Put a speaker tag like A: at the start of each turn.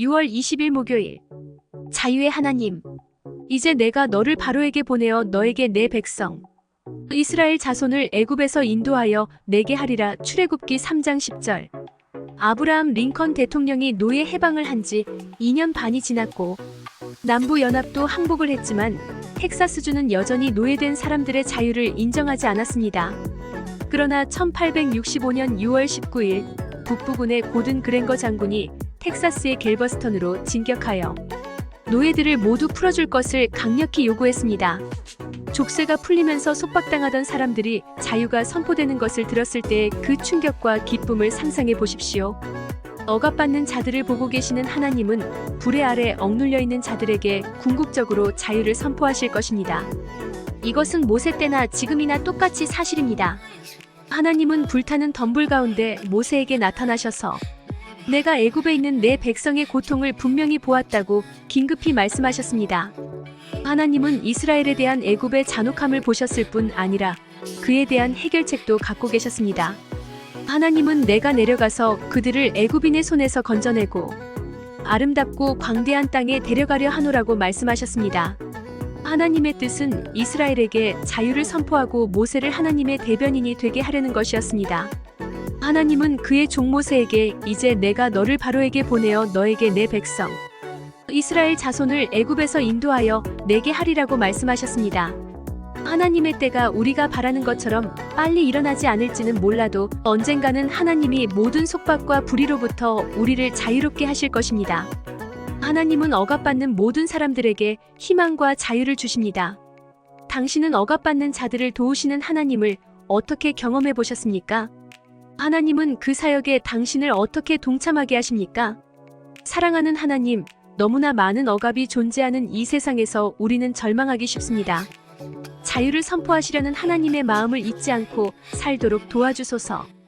A: 6월 20일 목요일. 자유의 하나님. 이제 내가 너를 바로에게 보내어 너에게 내 백성 이스라엘 자손을 애굽에서 인도하여 내게 하리라 출애굽기 3장 10절. 아브라함 링컨 대통령이 노예 해방을 한 지 2년 반이 지났고 남부 연합도 항복을 했지만 텍사스주는 여전히 노예된 사람들의 자유를 인정하지 않았습니다. 그러나 1865년 6월 19일 북부군의 고든 그랭거 장군이 텍사스의 갤버스턴으로 진격하여 노예들을 모두 풀어줄 것을 강력히 요구했습니다. 족쇄가 풀리면서 속박당하던 사람들이 자유가 선포되는 것을 들었을 때의 그 충격과 기쁨을 상상해 보십시오. 억압받는 자들을 보고 계시는 하나님은 불의 아래 억눌려 있는 자들에게 궁극적으로 자유를 선포하실 것입니다. 이것은 모세 때나 지금이나 똑같이 사실입니다. 하나님은 불타는 덤불 가운데 모세에게 나타나셔서 내가 애굽에 있는 내 백성의 고통을 분명히 보았다고 긴급히 말씀하셨습니다. 하나님은 이스라엘에 대한 애굽의 잔혹함을 보셨을 뿐 아니라 그에 대한 해결책도 갖고 계셨습니다. 하나님은 내가 내려가서 그들을 애굽인의 손에서 건져내고 아름답고 광대한 땅에 데려가려 하노라고 말씀하셨습니다. 하나님의 뜻은 이스라엘에게 자유를 선포하고 모세를 하나님의 대변인이 되게 하려는 것이었습니다. 하나님은 그의 종 모세에게 이제 내가 너를 바로에게 보내어 너에게 내 백성 이스라엘 자손을 애굽에서 인도하여 내게 하리라고 말씀하셨습니다. 하나님의 때가 우리가 바라는 것처럼 빨리 일어나지 않을지는 몰라도 언젠가는 하나님이 모든 속박과 불의로부터 우리를 자유롭게 하실 것입니다. 하나님은 억압받는 모든 사람들에게 희망과 자유를 주십니다. 당신은 억압받는 자들을 도우시는 하나님을 어떻게 경험해 보셨습니까? 하나님은 그 사역에 당신을 어떻게 동참하게 하십니까? 사랑하는 하나님, 너무나 많은 억압이 존재하는 이 세상에서 우리는 절망하기 쉽습니다. 자유를 선포하시려는 하나님의 마음을 잊지 않고 살도록 도와주소서.